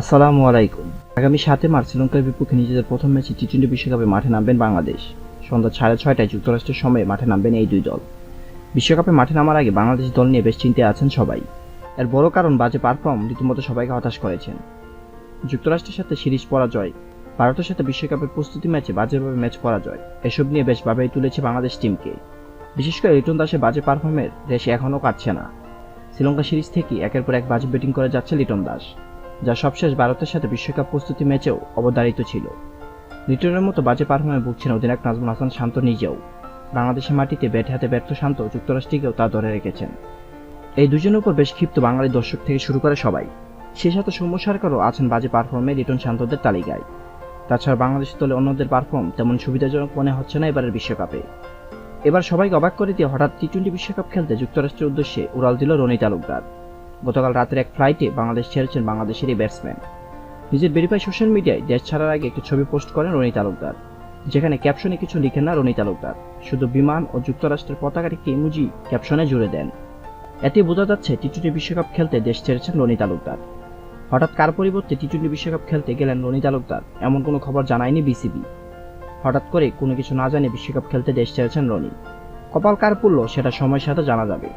আসসালামু আলাইকুম। আগামী সাতই মার্চ শ্রীলঙ্কার বিপক্ষে নিজেদের প্রথম ম্যাচে টি টোয়েন্টি বিশ্বকাপে মাঠে নামবেন বাংলাদেশ। সন্ধ্যা সাড়ে ছয়টায় যুক্তরাষ্ট্রের সময়ে মাঠে নামবেন এই দুই দল। বিশ্বকাপে মাঠে নামার আগে বাংলাদেশ দল নিয়ে বেশ চিন্তায় আছেন সবাই। এর বড় কারণ বাজে পারফর্ম রীতিমতো সবাইকে হতাশ করেছেন। যুক্তরাষ্ট্রের সাথে সিরিজ পরাজয়, ভারতের সাথে বিশ্বকাপের প্রস্তুতি ম্যাচে বাজেভাবে ম্যাচ পরাজয়, এসব নিয়ে বেশ ভাবেই তুলেছে বাংলাদেশ টিমকে। বিশেষ করে রিটন দাসের বাজে পারফর্মের রেশে এখনও কাটছে না। শ্রীলঙ্কা সিরিজ থেকে একের পর এক বাজে ব্যাটিং করে যাচ্ছে লিটন দাস। যা সবশেষ ভারতের সাথে বিশ্বকাপ প্রস্তুতি ম্যাচেও অবধারিত ছিল। লিটনের মতো বাজে পারফর্মে ভুগছেন অধিনায়ক নাজমুল হাসান শান্ত নিজেও। বাংলাদেশের মাটিতে ব্যাট হাতে ব্যর্থ শান্ত যুক্তরাষ্ট্রকেও তা ধরে রেখেছেন। এই দুজনের উপর বেশ ক্ষিপ্ত বাঙালি দর্শক থেকে শুরু করে সবাই। সেই সাথে সৌম্য সরকারও আছেন বাজে পারফর্মে লিটন শান্তদের তালিকায়। তাছাড়া বাংলাদেশ দলে অন্যদের পারফর্ম তেমন সুবিধাজনক মনে হচ্ছে না এবারের বিশ্বকাপে। এবার সবাইকে অবাক করে দিয়ে হঠাৎ টি টোয়েন্টি বিশ্বকাপ খেলতে যুক্তরাষ্ট্রের উদ্দেশ্যে উড়াল দিল রনি তালুকদার। গতকাল রাতের এক ফ্লাইটে বাংলাদেশ ছেড়েছেন বাংলাদেশের এই ব্যাটসম্যান। নিজের ভেরিফাই সোশ্যাল মিডিয়ায় দেশ ছাড়ার আগে একটি ছবি পোস্ট করেন রনি তালুকদার, যেখানে ক্যাপশনে কিছু লিখেন না রনি তালুকদার। শুধু বিমান ও যুক্তরাষ্ট্রের পতাকার একটি ইমুজি ক্যাপশনে জুড়ে দেন। এতে বোঝা যাচ্ছে টি টোয়েন্টি বিশ্বকাপ খেলতে দেশ ছেড়েছেন রনি তালুকদার। হঠাৎ কার পরিবর্তে টি টোয়েন্টি বিশ্বকাপ খেলতে গেলেন রনি তালুকদার, এমন কোনো খবর জানায়নি বিসিবি। হঠাৎ করে কোনো কিছু না জানিয়ে বিশ্বকাপ খেলতে দেশ ছেড়েছেন রনি। কপাল কার পড়ল সেটা সময়ের সাথে জানা যাবে।